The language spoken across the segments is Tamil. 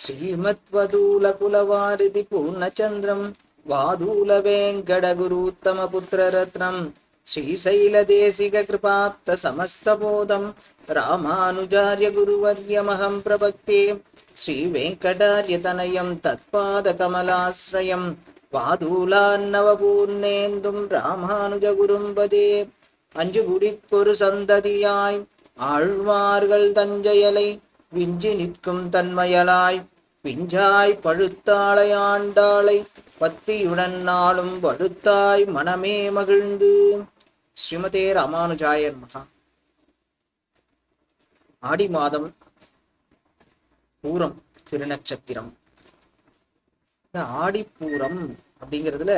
శ్రీమత్వదూలకులవారిది పూర్ణచంద్రం వాదూల వెంకటగురుత్తమ పుత్రరత్నం శ్రీశైలదేశిక కృపాప్త సమస్తబోధం రామానుజార్య గురువర్యమహం ప్రవక్తే శ్రీవేంకటార్యతనయం తత్పాదకమలాశ్రయం വാതൂലാന്നവപൂർണേന്തും രാമാനുജഗുരും പതേ അഞ്ചു കുടിപ്പൊരു സന്തതിയായി ആഴ്വാറുകൾ തഞ്ചയലൈ விஞ்சி நிற்கும் தன்மையலாய் பிஞ்சாய் பழுத்தாளை ஆண்டாளை பத்தியுடன் நாளும் வழுத்தாய் மனமே மகிழ்ந்து. ஸ்ரீமதே ராமானுஜாயர் மகா. ஆடி மாதம் பூரம் திருநட்சத்திரம் இந்த ஆடிப்பூரம் அப்படிங்கிறதுல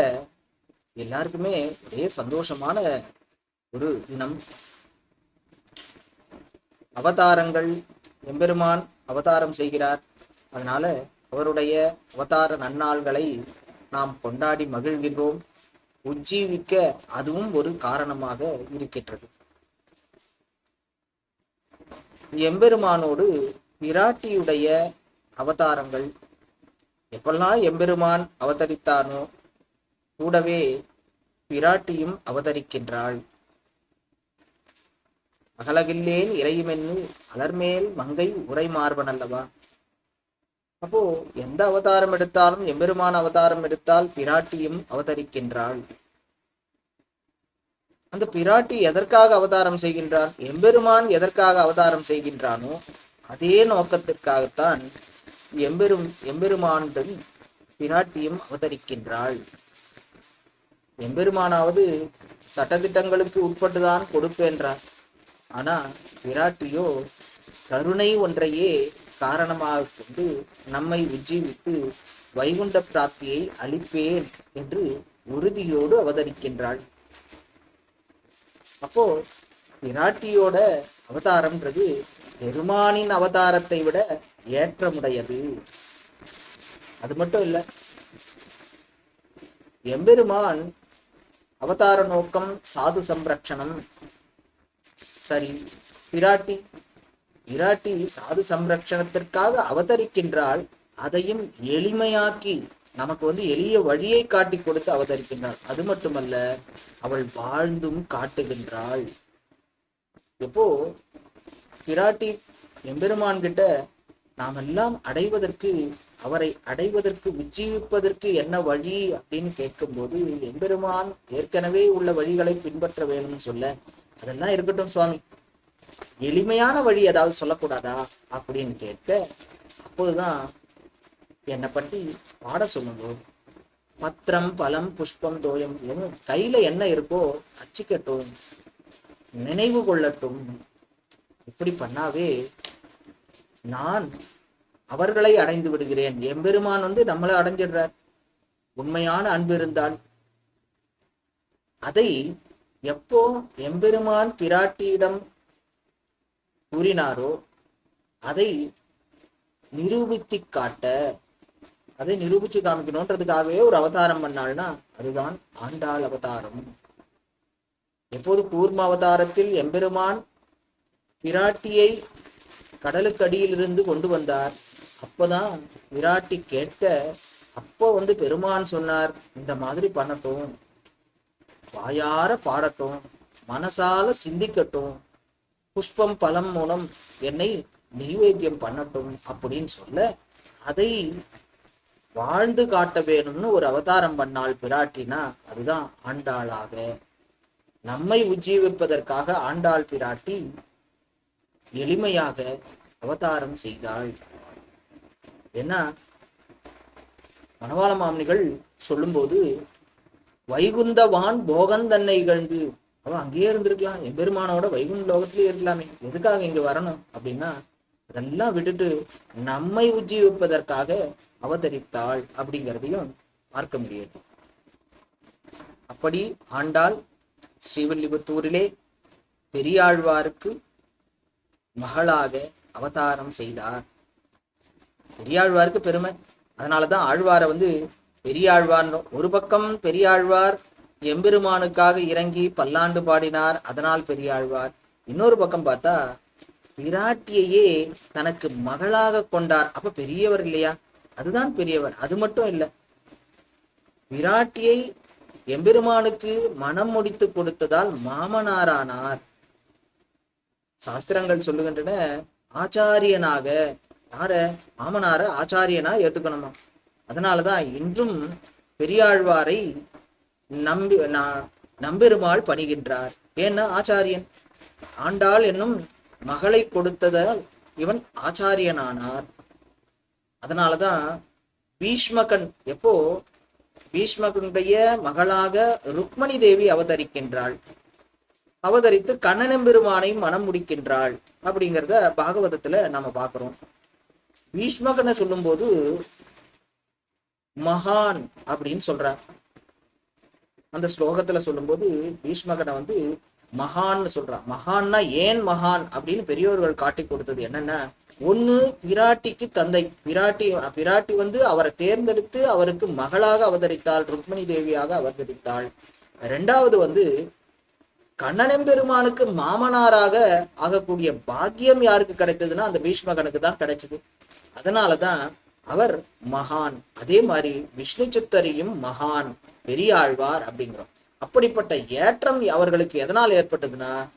எல்லாருக்குமே ஒரே சந்தோஷமான ஒரு தினம். அவதாரங்கள் எம்பெருமான் அவதாரம் செய்கிறார். அதனால அவருடைய அவதார நன்னாள்களை நாம் கொண்டாடி மகிழ்கின்றோம். உஜ்ஜீவிக்க அதுவும் ஒரு காரணமாக இருக்கின்றது. எம்பெருமானோடு பிராட்டியுடைய அவதாரங்கள் எப்பெல்லாம் எம்பெருமான் அவதரித்தானோ கூடவே பிராட்டியும் அவதரிக்கின்றாள். அகலகில்லேன் இறையுமென்னு அலர்மேல் மங்கை உரை மார்பன் அல்லவா அப்போ எந்த அவதாரம் எடுத்தாலும் எம்பெருமான் அவதாரம் எடுத்தால் பிராட்டியும் அவதரிக்கின்றாள். அந்த பிராட்டி எதற்காக அவதாரம் செய்கின்றார்? எம்பெருமான் எதற்காக அவதாரம் செய்கின்றானோ அதே நோக்கத்திற்காகத்தான் எம்பெரும் எம்பெருமானுடன் பிராட்டியும் அவதரிக்கின்றாள். எம்பெருமானாவது சட்டதிட்டங்களுக்கு உட்பட்டுதான் கொடுப்பேன்றார். ஆனா விராட்டியோ கருணை ஒன்றையே காரணமாக கொண்டு நம்மை உஜ்ஜீவித்து வைகுண்ட பிராப்தியை அளிப்பேன் என்று உறுதியோடு அவதரிக்கின்றாள். அப்போ விராட்டியோட அவதாரம்ன்றது பெருமானின் அவதாரத்தை விட ஏற்றமுடையது. அது மட்டும் இல்ல எம்பெருமான் அவதார நோக்கம் சாது சம்ரக்ஷணம். சரி. பிராட்டி பிராட்டி சாது சம்ரக்ஷணத்திற்காக அவதரிக்கின்றாள். அதையும் எளிமையாக்கி நமக்கு வந்து எளிய வழியை காட்டி கொடுத்து அவதரிக்கின்றாள். அது மட்டுமல்ல அவள் வாழ்ந்தும் காட்டுகின்றாள். எப்போ? பிராட்டி எம்பெருமான் கிட்ட நாம் எல்லாம் அடைவதற்கு அவரை அடைவதற்கு உஜ்ஜீவிப்பதற்கு என்ன வழி அப்படின்னு கேட்கும்போது எம்பெருமான் ஏற்கனவே உள்ள வழிகளை பின்பற்ற வேணும்னு சொல்ல அதெல்லாம் இருக்கட்டும் சுவாமி. எளிமையான வழி ஏதாவது சொல்லக்கூடாதா அப்படின்னு கேட்க அப்போதுதான் என்னை பற்றி பாட சொல்லுங்கள் பத்திரம் பலம் புஷ்பம் தோயம் எதுவும் கையில என்ன இருக்கோ அச்சிக்கட்டும் நினைவு கொள்ளட்டும். இப்படி பண்ணாவே நான் அவர்களை அடைந்து விடுகிறேன். எம்பெருமான் வந்து நம்மளை அடைஞ்சிடுறார். உண்மையான அன்பு இருந்தால் அதை எப்போ எம்பெருமான் பிராட்டியிடம் கூறினாரோ அதை நிரூபித்து காட்ட அதை நிரூபிச்சு காமிக்கணுன்றதுக்காகவே ஒரு அவதாரம் பண்ணாள்னா அதுதான் ஆண்டாள் அவதாரம். எப்போது கூர்ம அவதாரத்தில் எம்பெருமான் பிராட்டியை கடலுக்கு அடியிலிருந்து கொண்டு வந்தார் அப்பதான் விராட்டி கேட்க அப்போ வந்து பெருமான் சொன்னார் இந்த மாதிரி பண்ணட்டும். வாயார பாடட்டும் மனசால சிந்திக்கட்டும் புஷ்பம் பழம் மூலம் என்னை நைவேத்தியம் பண்ணட்டும் அப்படின்னு சொல்ல அதை வாழ்ந்து காட்ட வேணும்னு ஒரு அவதாரம் பண்ணால் பிராட்டினா அதுதான் ஆண்டாளாக. நம்மை உஜ்ஜீவிப்பதற்காக ஆண்டாள் பிராட்டி எளிமையாக அவதாரம் செய்தாள். ஏன்னா மணவாள மாமனிகள் சொல்லும்போது வைகுந்தவான் போகந்தன்னை இகழ்ந்து அவ அங்கேயே இருந்திருக்கலாம் எம்பெருமானோட வைகுண்ட லோகத்திலேயே இருக்கலாமே எதுக்காக இங்க வரணும்? அப்படின்னா அதெல்லாம் விட்டுட்டு நம்மை உஜ்ஜீவிப்பதற்காக அவதரித்தாள் அப்படிங்கிறதையும் பார்க்க முடியாது. அப்படி ஆண்டாள் ஸ்ரீவில்லிபுத்தூரிலே பெரியாழ்வாருக்கு மகளாக அவதாரம் செய்தார். பெரியாழ்வாருக்கு பெருமை. அதனாலதான் ஆழ்வாரை வந்து பெரியாழ்வார் ஒரு பக்கம் பெரியாழ்வார் எம்பெருமானுக்காக இறங்கி பல்லாண்டு பாடினார் அதனால் பெரியாழ்வார். இன்னொரு பக்கம் பார்த்தா பிராட்டியையே தனக்கு மகளாக கொண்டார். அப்ப பெரியவர் இல்லையா? அதுதான் பெரியவர். அது மட்டும் இல்ல. பிராட்டியை எம்பெருமானுக்கு மனம் முடித்து கொடுத்ததால் மாமனாரானார். சாஸ்திரங்கள் சொல்லுகின்றன ஆச்சாரியனாக யார? மாமனார ஆச்சாரியனா ஏத்துக்கணுமா? அதனாலதான் இன்றும் பெரியாழ்வாரை நம்பி நா- நம்பெருமாள் பணிகின்றார். ஏன்னா ஆச்சாரியன். ஆண்டாள் என்னும் மகளை கொடுத்ததால் இவன் ஆச்சாரியனானார். அதனாலதான் பீஷ்மகன் எப்போ? பீஷ்மகனுடைய மகளாக ருக்மணி தேவி அவதரிக்கின்றாள். அவதரித்து கண்ணனம்பெருமானை மனம் முடிக்கின்றாள். அப்படிங்கிறத பாகவதத்துல நாம பார்க்கிறோம். பீஷ்மகனை சொல்லும்போது மகான் அப்படின்னு சொல்றார். அந்த ஸ்லோகத்துல சொல்லும்போது பீஷ்மகனை வந்து மகான்னு சொல்றான். மகான்னா ஏன் மகான் அப்படின்னு பெரியோர்கள் காட்டி கொடுத்தது என்னன்னா ஒண்ணு பிராட்டிக்கு தந்தை. பிராட்டி பிராட்டி வந்து அவரை தேர்ந்தெடுத்து அவருக்கு மகளாக அவதரித்தாள். ருக்மணி தேவியாக அவதரித்தாள். ரெண்டாவது வந்து கண்ணனெம்பெருமானுக்கு மாமனாராக ஆகக்கூடிய பாக்கியம் யாருக்கு கிடைத்ததுன்னா அந்த பீஷ்மகனுக்கு தான் கிடைச்சது. அதனாலதான் அவர் மகான். அதே மாதிரி விஷ்ணு சித்தரையும் மகான் பெரியாழ்வார் அப்படிங்கிறோம். அப்படிப்பட்ட ஏற்றம் அவர்களுக்கு எதனால் ஏற்பட்டதுன்னா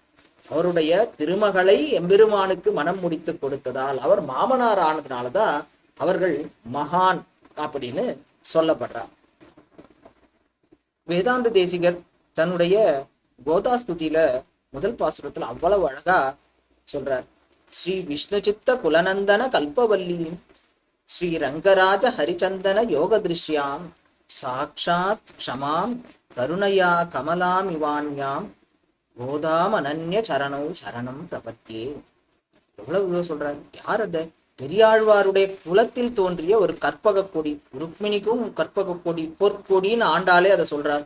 அவருடைய திருமகளை எம்பெருமானுக்கு மனம் முடித்து கொடுத்ததால் அவர் மாமனார் ஆனதுனாலதான் அவர்கள் மகான் அப்படின்னு சொல்லப்படுறார். வேதாந்த தேசிகர் தன்னுடைய கோதாஸ்துதியில முதல் பாசுரத்துல அவ்வளவு அழகா சொல்றார். ஸ்ரீ விஷ்ணு சித்த குலநந்தன கல்பவல்லியின் ஸ்ரீரங்கராஜ ஹரிச்சந்தன யோக திருஷ்யாம் சாட்சாத் க்ஷமாம் கருணையா கமலாம் இவான்யாம் கோதாம் அனன்ய சரணோ சரணம் பிரபத்தியே எவ்வளவு இவ்வளவு சொல்றாரு யார் அத? பெரியாழ்வாருடைய குலத்தில் தோன்றிய ஒரு கற்பக கொடி. ருக்மிணிக்கும் கற்பக கொடி பொற்கொடின்னு ஆண்டாலே அதை சொல்றார்.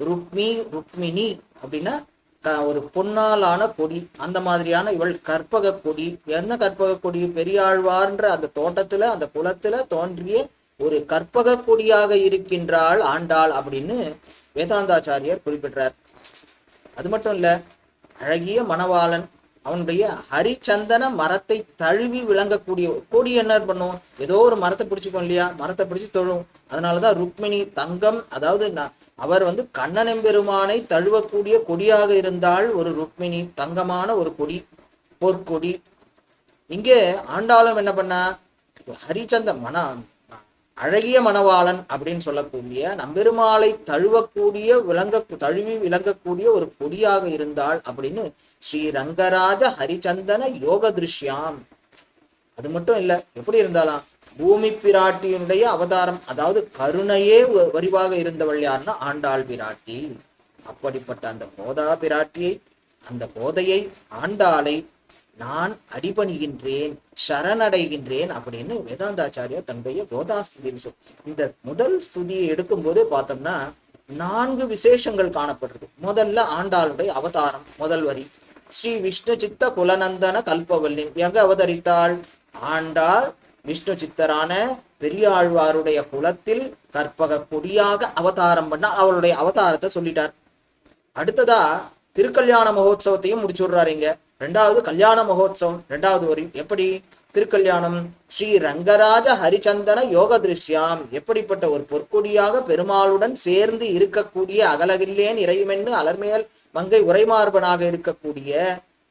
ருக்மி ருக்மிணி அப்படின்னா க- ஒரு பொன்னாலான கொடி அந்த மாதிரியான இவள் கற்பக கொடி. என்ன கற்பக கொடி? பெரியாழ்வார்ன்ற அந்த தோட்டத்துல அந்த குளத்துல தோன்றிய ஒரு கற்பக கொடியாக இருக்கின்றாள் ஆண்டாள் அப்படின்னு வேதாந்தாச்சாரியர் குறிப்பிடுறார். அது மட்டும் இல்ல அழகிய மணவாளன் அவனுடைய ஹரிச்சந்தன மரத்தை தழுவி விளங்கக்கூடிய கொடி என்ன பண்ணும்? ஏதோ ஒரு மரத்தை பிடிச்சுக்கோ இல்லையா? மரத்தை பிடிச்சி தொழும். அதனாலதான் ருக்மிணி தங்கம் அதாவது அவர் வந்து கண்ணனெம்பெருமானை தழுவக்கூடிய கொடியாக இருந்தால் ஒரு ருக்மிணி தங்கமான ஒரு கொடி பொற்கொடி இங்கே ஆண்டாலும் என்ன பண்ண? ஹரிச்சந்த மன அழகிய மணவாளன் அப்படின்னு சொல்லக்கூடிய நம்பெருமாளை தழுவக்கூடிய விளங்க தழுவி விளங்கக்கூடிய ஒரு கொடியாக இருந்தாள் அப்படின்னு ஸ்ரீ ரங்கராஜ ஹரிச்சந்தன யோக திருஷ்யாம். அது மட்டும் இல்லை எப்படி இருந்தாலாம்? பூமி பிராட்டியினுடைய அவதாரம் அதாவது கருணையே வ- வரிவாக இருந்தவள் யாருன்னா ஆண்டாள் பிராட்டி. அப்படிப்பட்ட அந்த போதா பிராட்டியை அந்த போதையை ஆண்டாளை நான் அடிபணிகின்றேன் சரணடைகின்றேன் அப்படின்னு வேதாந்தாச்சாரியா தன்னுடைய கோதாஸ்துதியில் சொல் இந்த முதல் ஸ்துதியை எடுக்கும் போதே பார்த்தோம்னா நான்கு விசேஷங்கள் காணப்படுறது. முதல்ல ஆண்டாளுடைய அவதாரம் முதல் வரி. ஸ்ரீ விஷ்ணு சித்த குலநந்தன கல்பவல்லி. எங்க அவதரித்தாள்? ஆண்டாள் விஷ்ணு சித்தரான பெரியாழ்வாருடைய குலத்தில் கற்பக கொடியாக அவதாரம் பண்ண அவளுடைய அவதாரத்தை சொல்லிட்டார். அடுத்ததா திருக்கல்யாண மகோத்சவத்தையும் முடிச்சு விடுறாரு இங்க. ரெண்டாவது கல்யாண மகோத்சவம் ரெண்டாவது வரி எப்படி? திருக்கல்யாணம். ஸ்ரீ ரங்கராஜ ஹரிச்சந்தன யோக திருஷ்யாம். எப்படிப்பட்ட ஒரு பொற்கொடியாக பெருமாளுடன் சேர்ந்து இருக்கக்கூடிய அகலகில்லேன் இறையுமென்னு அலர்மேல் மங்கை உரைமார்பனாக இருக்கக்கூடிய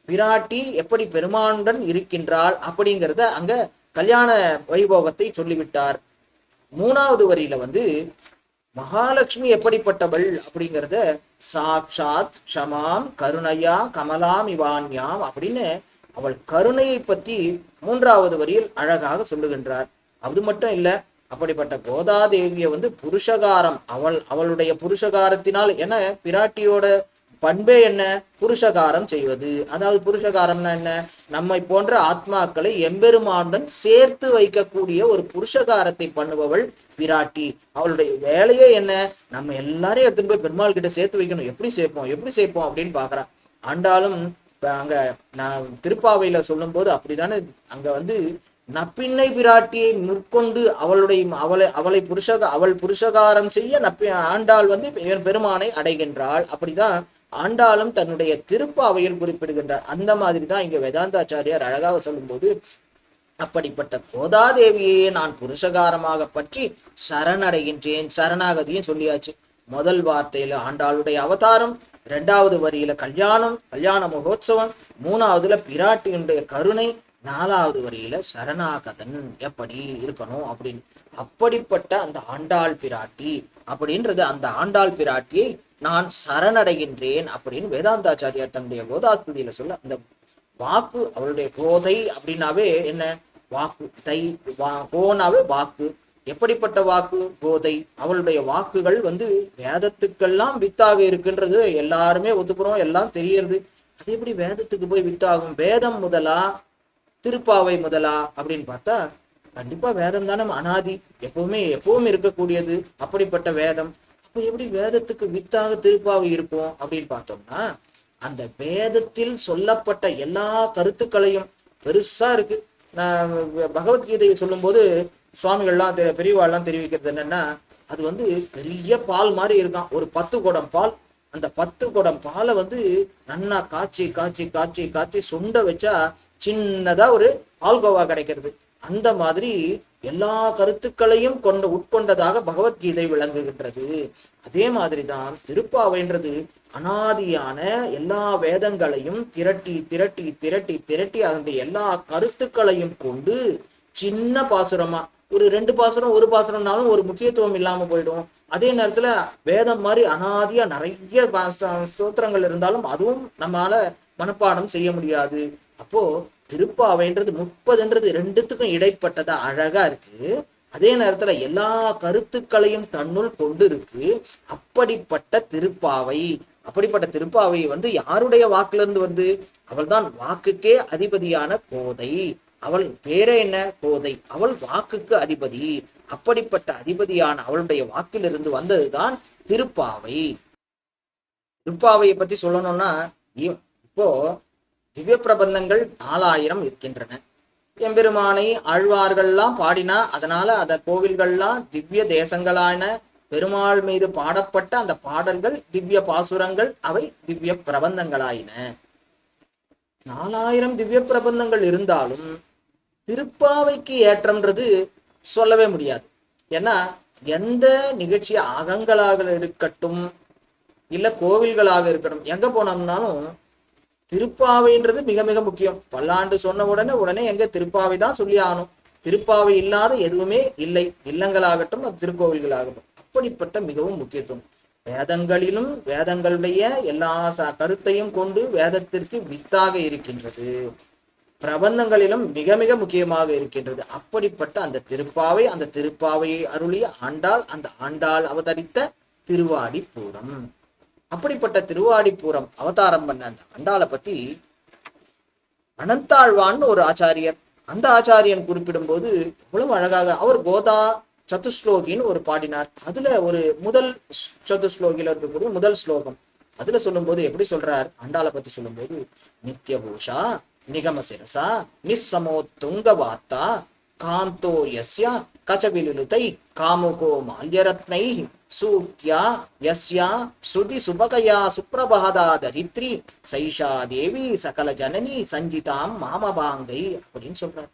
பிராட்டி எப்படி பெருமானுடன் இருக்கின்றாள் அப்படிங்கிறத அங்க கல்யாண வைபோகத்தை சொல்லிவிட்டார். மூணாவது வரியில வந்து மகாலட்சுமி எப்படிப்பட்டவள் அப்படிங்கிறத சாக்ஷாத் க்ஷமாம் கருணையா கமலாம் இவான்யாம் அப்படின்னு அவள் கருணையை பத்தி மூன்றாவது வரியில் அழகாக சொல்லுகின்றார். அது மட்டும் இல்ல அப்படிப்பட்ட கோதாதேவியை வந்து புருஷகாரம் அவள் அவளுடைய புருஷகாரத்தினால் என பிராட்டியோட பண்பே என்ன? புருஷகாரம் செய்வது. அதாவது புருஷகாரம்னா என்ன? நம்மை போன்ற ஆத்மாக்களை எம்பெருமானுடன் சேர்த்து வைக்கக்கூடிய ஒரு புருஷகாரத்தை பண்ணுபவள் பிராட்டி. அவளுடைய வேலையே என்ன? நம்ம எல்லாரையும் எடுத்துட்டு போய் பெருமாள் கிட்ட சேர்த்து வைக்கணும். எப்படி சேர்ப்போம்? எப்படி சேர்ப்போம்? அப்படின்னு பாக்குறா ஆண்டாலும் அங்க நான் திருப்பாவையில சொல்லும்போது அப்படிதானே அங்க வந்து நப்பின்னை பிராட்டியை முற்கொண்டு அவளுடைய அவளை அவளை புருஷக அவள் புருஷகாரம் செய்ய நப்பி ஆண்டாள் வந்து பெருமானை அடைகின்றாள். அப்படிதான் ஆண்டாளும் தன்னுடைய திருப்பாவையில் குறிப்பிடுகின்றார். அந்த மாதிரி தான் இங்க வேதாந்தாச்சாரியார் அழகாக சொல்லும்போது அப்படிப்பட்ட கோதாதேவியே நான் புருஷகாரமாக பற்றி சரணடைகின்றேன் சரணாகதியும் சொல்லியாச்சு. முதல் வார்த்தையில ஆண்டாளுடைய அவதாரம் ரெண்டாவது வரியில கல்யாணம் கல்யாண மகோத்சவம் மூணாவதுல பிராட்டியினுடைய கருணை நாலாவது வரியில சரணாகதன் எப்படி இருக்கணும் அப்படின்னு. அப்படிப்பட்ட அந்த ஆண்டாள் பிராட்டி அப்படின்றது அந்த ஆண்டாள் பிராட்டியை நான் சரணடைகின்றேன் அப்படின்னு வேதாந்தாச்சாரியார் தன்னுடைய போதாஸ்துதியில சொல்ல அந்த வாக்கு அவளுடைய கோதை அப்படின்னாவே என்ன? வாக்கு தை வா போனாவே வாக்கு. எப்படிப்பட்ட வாக்கு? போதை. அவளுடைய வாக்குகள் வந்து வேதத்துக்கெல்லாம் வித்தாக இருக்குன்றது. எல்லாருமே ஒத்துக்கிறோம் எல்லாம் தெரியறது. அது எப்படி வேதத்துக்கு போய் வித்தாகும்? வேதம் முதலா? திருப்பாவை முதலா? அப்படின்னு பார்த்தா கண்டிப்பா வேதம் தானே அனாதி. எப்பவுமே எப்பவும் இருக்கக்கூடியது அப்படிப்பட்ட வேதம். அப்ப எப்படி வேதத்துக்கு வித்தாக திருப்பாவை இருக்கும் அப்படின்னு பார்த்தோம்னா அந்த வேதத்தில் சொல்லப்பட்ட எல்லா கருத்துக்களையும் பெருசா இருக்கு. நான் பகவத்கீதையை சொல்லும்போது சுவாமிகள்லாம் தெ- பெரியவாள்லாம் தெரிவிக்கிறது என்னன்னா அது வந்து பெரிய பால் மாதிரி இருக்கான் ஒரு பத்து குடம் பால். அந்த பத்து குடம் பாலை வந்து நன்னா காய்ச்சி காய்ச்சி காய்ச்சி காய்ச்சி சுண்ட வச்சா சின்னதா ஒரு பால்கோவா கிடைக்கிறது. அந்த மாதிரி எல்லா கருத்துக்களையும் கொண்டு உட்கொண்டதாக பகவத்கீதை விளங்குகின்றது. அதே மாதிரிதான் திருப்பாவைன்றது அனாதியான எல்லா வேதங்களையும் திரட்டி திரட்டி திரட்டி திரட்டி அதனுடைய எல்லா கருத்துக்களையும் கொண்டு சின்ன பாசுரமா ஒரு ரெண்டு பாசுரம் ஒரு பாசுரம்னாலும் ஒரு முக்கியத்துவம் இல்லாம போயிடும். அதே நேரத்துல வேதம் மாதிரி அனாதியா நிறைய ஸ்தோத்திரங்கள் இருந்தாலும் அதுவும் நம்மால மனப்பாடம் செய்ய முடியாது. அப்போ திருப்பாவைன்றது முப்பதுன்றது ரெண்டுத்துக்கும் இடைப்பட்டதா அழகா இருக்கு. அதே நேரத்துல எல்லா கருத்துக்களையும் தன்னுள் கொண்டு இருக்கு அப்படிப்பட்ட திருப்பாவை. அப்படிப்பட்ட திருப்பாவை வந்து யாருடைய வாக்குல இருந்து வந்து? அவள்தான் வாக்குக்கே அதிபதியான கோதை. அவள் பேரே என்ன? கோதை. அவள் வாக்குக்கு அதிபதி. அப்படிப்பட்ட அதிபதியான அவளுடைய வாக்கிலிருந்து வந்ததுதான் திருப்பாவை. திருப்பாவையை பத்தி சொல்லணும்னா இ- இப்போ திவ்ய பிரபந்தங்கள் நாலாயிரம் இருக்கின்றன. எம்பெருமானை ஆழ்வார்கள்லாம் பாடினா அதனால அந்த கோவில்கள்லாம் திவ்ய தேசங்களான பெருமாள் மீது பாடப்பட்ட அந்த பாடல்கள் திவ்ய பாசுரங்கள் அவை திவ்ய பிரபந்தங்களாயின. நாலாயிரம் திவ்ய பிரபந்தங்கள் இருந்தாலும் திருப்பாவைக்கு ஏற்றம்ன்றது சொல்லவே முடியாது. ஏன்னா எந்த நிகழ்ச்சி அகங்களாக இருக்கட்டும் இல்ல கோவில்களாக இருக்கட்டும் எங்க போனோம்னாலும் திருப்பாவைன்றது மிக மிக முக்கியம். பல்லாண்டு சொன்ன உடனே உடனே எங்க திருப்பாவை தான் சொல்லி ஆகணும். திருப்பாவை இல்லாத எதுவுமே இல்லை. இல்லங்களாகட்டும் அது திருக்கோவில்களாகட்டும். அப்படிப்பட்ட மிகவும் முக்கியத்துவம். வேதங்களிலும் வேதங்களுடைய எல்லா கருத்தையும் கொண்டு வேதத்திற்கு வித்தாக இருக்கின்றது. பிரபந்தங்களிலும் மிக மிக முக்கியமாக இருக்கின்றது. அப்படிப்பட்ட அந்த திருப்பாவை அந்த திருப்பாவையை அருளிய ஆண்டாள் அந்த ஆண்டாள் அவதரித்த திருவாடி பூரம். அப்படிப்பட்ட திருவாடிப்பூரம் அவதாரம் பண்ண அந்த ஆண்டாளை பத்தி அனந்தாழ்வான்னு ஒரு ஆச்சாரியர். அந்த ஆச்சாரியன் குறிப்பிடும்போது எவ்வளவு அழகாக அவர் கோதா சதுஸ்லோகின்னு ஒரு பாடினார். அதுல ஒரு முதல் ஸ்- சதுஸ்லோகில இருக்கக்கூடிய முதல் ஸ்லோகம். அதுல சொல்லும்போது எப்படி சொல்றார்? ஆண்டாளை பத்தி சொல்லும்போது நித்யபூஷா நிகம சிரசா நிஸ்ஸமோத்துங்க வார்த்தா காந்தோ யஸ்யா கச்சவிலுதை காமுகோ மால்யரத்னை சூக்தியா யஸ்யா ஸ்ருதி சுபகயா சுப்ரபாதா தரித்ரி சைஷா தேவி சகல ஜனனி சஞ்சிதாம் மாமபாங்கை அப்படின்னு சொல்றாரு.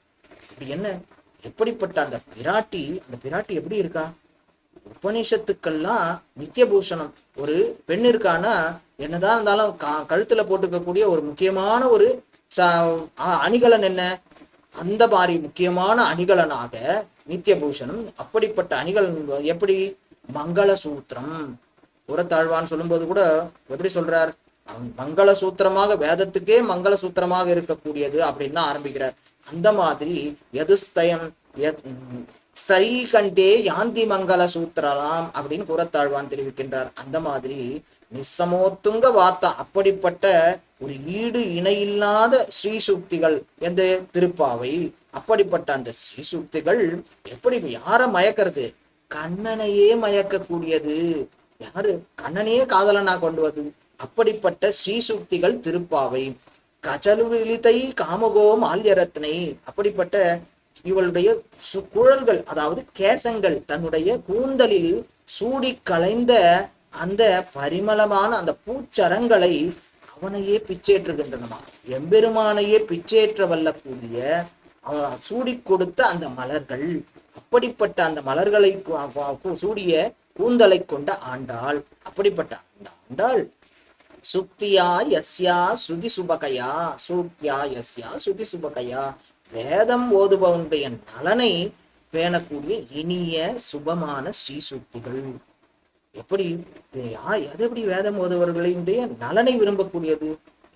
அப்படி என்ன? எப்படிப்பட்ட அந்த பிராட்டி அந்த பிராட்டி எப்படி இருக்கா? உபநிஷத்துக்கெல்லாம் நித்தியபூஷணம். ஒரு பெண் இருக்கான்னா என்னதான் இருந்தாலும் கா- கழுத்துல போட்டுக்கக்கூடிய ஒரு முக்கியமான ஒரு அணிகலன் என்ன? அந்த மாதிரி முக்கியமான அணிகலனாக நித்தியபூஷணம். அப்படிப்பட்ட அணிகலன் எப்படி? மங்கள சூத்திரம் புறத்தாழ்வான்னு சொல்லும்போது கூட எப்படி சொல்றார்? மங்கள சூத்திரமாக வேதத்துக்கே மங்கள சூத்திரமாக இருக்கக்கூடியது அப்படின்னு தான் ஆரம்பிக்கிறார். அந்த மாதிரி எதுஸ்தயம் ஸ்தை கண்டே யாந்தி மங்கள சூத்திரலாம் அப்படின்னு குரத்தாழ்வான் தெரிவிக்கின்றார். அந்த மாதிரி நிசமோத்துங்க வார்த்தா அப்படிப்பட்ட ஒரு ஈடு இணையில்லாத ஸ்ரீசுக்திகள் எந்த திருப்பாவை? அப்படிப்பட்ட அந்த ஸ்ரீசுக்திகள் எப்படி யார மயக்கிறது? கண்ணனையே மயக்கக்கூடியது. யாரு? கண்ணனையே காதலனா கொண்டு வது அப்படிப்பட்ட ஸ்ரீசுக்திகள் திருப்பாவை. கஜலுவிலிதை காமகோ மால்யரத்னை. அப்படிப்பட்ட இவளுடைய சு- குழல்கள் அதாவது கேசங்கள் தன்னுடைய கூந்தலில் சூடி கலைந்த அந்த பரிமளமான அந்த பூச்சரங்களை அவனையே பிச்சேற்றுகின்றனமா? எம்பெருமானையே பிச்சேற்ற வல்லக்கூடிய அவன் சூடி கொடுத்த அந்த மலர்கள். அப்படிப்பட்ட அந்த மலர்களை சூடிய கூந்தலை கொண்ட ஆண்டாள். அப்படிப்பட்ட அந்த ஆண்டாள் சுக்தியா யஸ்யா சுதி சுபகையா சூக்தியா யஸ்யா சுதி சுபகையா வேதம் ஓதுபவனுடைய நலனை பேணக்கூடிய இனிய சுபமான ஸ்ரீ சுக்திகள் எப்படி? இது எது எப்படி வேதம் ஓதுவர்களுடைய நலனை விரும்பக்கூடியது?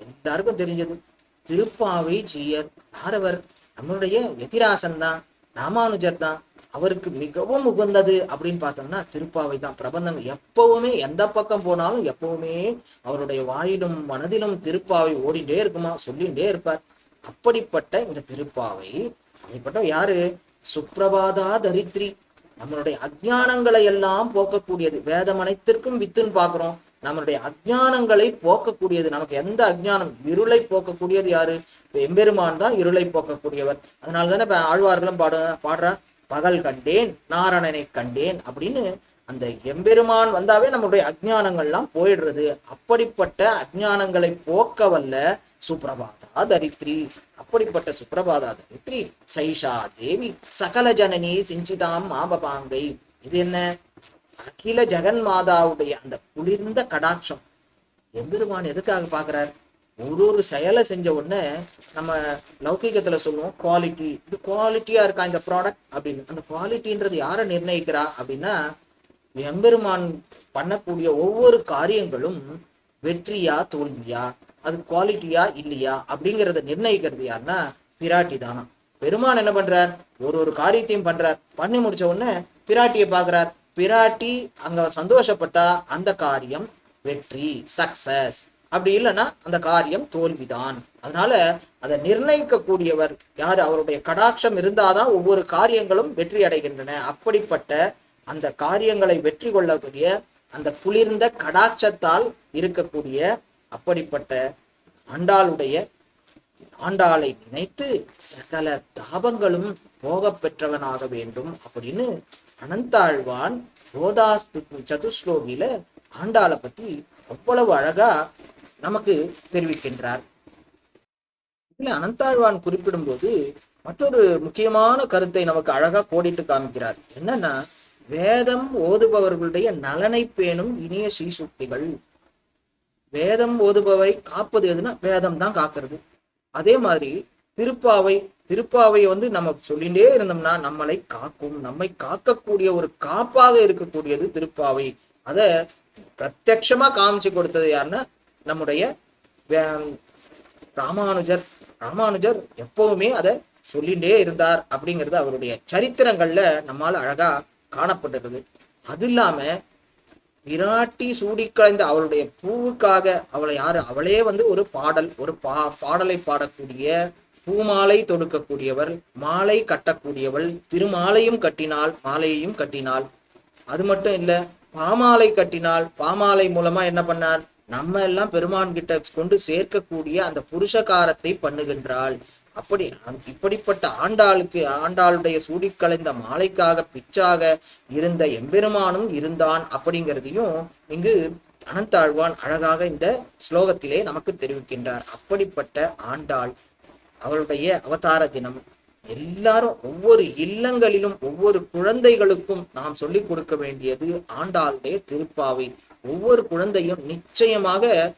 எல்லாருக்கும் தெரிஞ்சது. திருப்பாவை ஜீயர் யாரவர் நம்மளுடைய எதிராசன் தான் ராமானுஜர் தான் அவருக்கு மிகவும் உகந்தது அப்படின்னு பார்த்தோம்னா திருப்பாவை தான். பிரபந்தம் எப்பவுமே எந்த பக்கம் போனாலும் எப்பவுமே அவருடைய வாயிலும் மனதிலும் திருப்பாவை ஓடிண்டே இருக்குமா சொல்லிண்டே இருப்பார். அப்படிப்பட்ட இந்த திருப்பாவை அப்படிப்பட்ட யாரு? சுப்பிரபாதா தரித்ரி நம்மளுடைய அஜ்ஞானங்களை எல்லாம் போக்கக்கூடியது. வேதம் அனைத்திற்கும் வித்துன்னு பாக்குறோம் நம்மளுடைய அஜானங்களை போக்கக்கூடியது. நமக்கு எந்த அஜானம் இருளை போக்கக்கூடியது யாரு? எம்பெருமான் தான் இருளை போக்கக்கூடியவர். அதனால தானே இப்ப ஆழ்வார்களும் பாடு பாடுறா. பகல் கண்டேன் நாரணனை கண்டேன் அப்படின்னு அந்த எம்பெருமான் வந்தாவே நம்மளுடைய அஜ்ஞானங்கள்லாம் போயிடுறது. அப்படிப்பட்ட அஜ்ஞானங்களை போக்க வல்ல சுப்ரபாதா தரித்ரி அப்படிப்பட்ட சுப்ரபாதா தரித்ரி சைஷா தேவி சகல ஜனனி சிஞ்சிதாம் மாபபாங்கை இது என்ன? அகில ஜெகன் மாதாவுடைய அந்த குளிர்ந்த கடாட்சம். எம்பெருமான் எதுக்காக பாக்குறாரு ஒரு ஒரு செயலை செஞ்ச உடனே நம்ம லௌகிகத்துல சொல்லுவோம் குவாலிட்டி இது குவாலிட்டியா இருக்கா இந்த ப்ராடக்ட் அப்படின்னு. அந்த குவாலிட்டின்றது யாரை நிர்ணயிக்கிறா அப்படின்னா எம்பெருமான் பண்ணக்கூடிய ஒவ்வொரு காரியங்களும் வெற்றியா தோல்வியா அது குவாலிட்டியா இல்லையா அப்படிங்கறத நிர்ணயிக்கிறது யாருன்னா பிராட்டி தானா. பெருமான் என்ன பண்றார்? ஒரு ஒரு காரியத்தையும் பண்றார். பண்ணி முடிச்ச உடனே பிராட்டியை பாக்குறார் பிராட்டி அங்க சந்தோஷப்பட்டா அந்த காரியம் வெற்றி சக்சஸ் அப்படி இல்லைன்னா அந்த காரியம் தோல்விதான். அதனால அதை நிர்ணயிக்கக்கூடியவர் யார்? அவருடைய கடாட்சம் இருந்தாதான் ஒவ்வொரு காரியங்களும் வெற்றி அடைகின்றன. அப்படிப்பட்ட அந்த காரியங்களை வெற்றி கொள்ளக்கூடிய அந்த குளிர்ந்த கடாட்சத்தால் இருக்கக்கூடிய அப்படிப்பட்ட ஆண்டாளுடைய ஆண்டாளை நினைத்து சகல தாபங்களும் போகப் பெற்றவனாக வேண்டும் அப்படின்னு அனந்தாழ்வான் ரோதாஸ்து சதுஸ்லோகியில ஆண்டாளை பத்தி அவ்வளவு அழகா நமக்கு தெரிவிக்கின்றார். இதுல அனந்தாழ்வான் குறிப்பிடும்போது மற்றொரு முக்கியமான கருத்தை நமக்கு அழகா கோடிட்டு காமிக்கிறார். என்னன்னா வேதம் ஓதுபவர்களுடைய நலனை பேணும் இனிய ஸ்ரீசுக்திகள். வேதம் ஓதுபவை காப்பது எதுனா வேதம் தான் காக்கிறது. அதே மாதிரி திருப்பாவை திருப்பாவை வந்து நம்ம சொல்லிட்டே இருந்தோம்னா நம்மளை காக்கும் நம்மை காக்கக்கூடிய ஒரு காப்பாக இருக்கக்கூடியது திருப்பாவை. அத பிரத்யட்சமா காமிச்சு கொடுத்தது யாருன்னா நம்முடைய ராமானுஜர் ராமானுஜர் எப்பவுமே அதை சொல்லிட்டே இருந்தார் அப்படிங்கிறது அவருடைய சரித்திரங்கள்ல நம்மால் அழகா காணப்பட்டிருது அது இல்லாம விராட்டி சூடி கலைந்த அவளுடைய பூவுக்காக அவளை யாரு அவளே வந்து ஒரு பாடல் ஒரு பா பாடலை பாடக்கூடிய பூமாலை தொடுக்கக்கூடியவள் மாலை கட்டக்கூடியவள் திருமாலையும் கட்டினாள் மாலையையும் கட்டினாள் அது மட்டும் இல்ல பாமாலை கட்டினாள் பாமாலை மூலமா என்ன பண்ணார்? நம்ம எல்லாம் பெருமான் கிட்ட கொண்டு சேர்க்கக்கூடிய அந்த புருஷகாரத்தை பண்ணுகின்றாள். அப்படி இப்படிப்பட்ட ஆண்டாளுக்கு ஆண்டாளுடைய சூடிக்கலைந்த மாலைக்காக பிச்சாக இருந்த எம்பெருமானும் இருந்தான் அப்படிங்கிறதையும் இங்கு அனந்தாழ்வான் அழகாக இந்த ஸ்லோகத்திலே நமக்கு தெரிவிக்கின்றார். அப்படிப்பட்ட ஆண்டாள் அவளுடைய அவதார தினம். எல்லாரும் ஒவ்வொரு இல்லங்களிலும் ஒவ்வொரு குழந்தைகளுக்கும் நாம் சொல்லிக் கொடுக்க வேண்டியது ஆண்டாளுடைய திருப்பாவை. ஒவ்வொரு குழந்தையும் நிச்சயமாக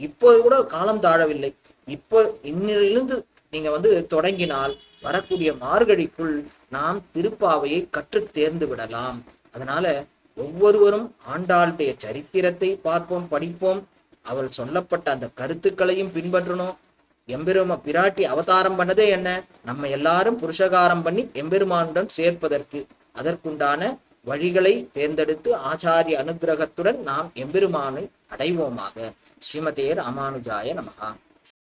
இப்போ கூட காலம் தாழவில்லை. இப்போ இன்னிலிருந்து நீங்க வந்து தொடங்கினால் வரக்கூடிய மார்கழிக்குள் நாம் திருப்பாவையை கற்று தேர்ந்து விடலாம். அதனால ஒவ்வொருவரும் ஆண்டாளுடைய சரித்திரத்தை பார்ப்போம் படிப்போம். அவள் சொல்லப்பட்ட அந்த கருத்துக்களையும் பின்பற்றணும். எம்பெருமா பிராட்டி அவதாரம் பண்ணதே என்ன? நம்ம எல்லாரும் புருஷகாரம் பண்ணி எம்பெருமானுடன் சேர்ப்பதற்கு அதற்குண்டான வழிகளை தேர்ந்தெடுத்து ஆச்சாரிய அனுக்கிரகத்துடன் நாம் எம்பெருமானை அடைவோமாக. ஸ்ரீமதேர் ராமானுஜாய நமகா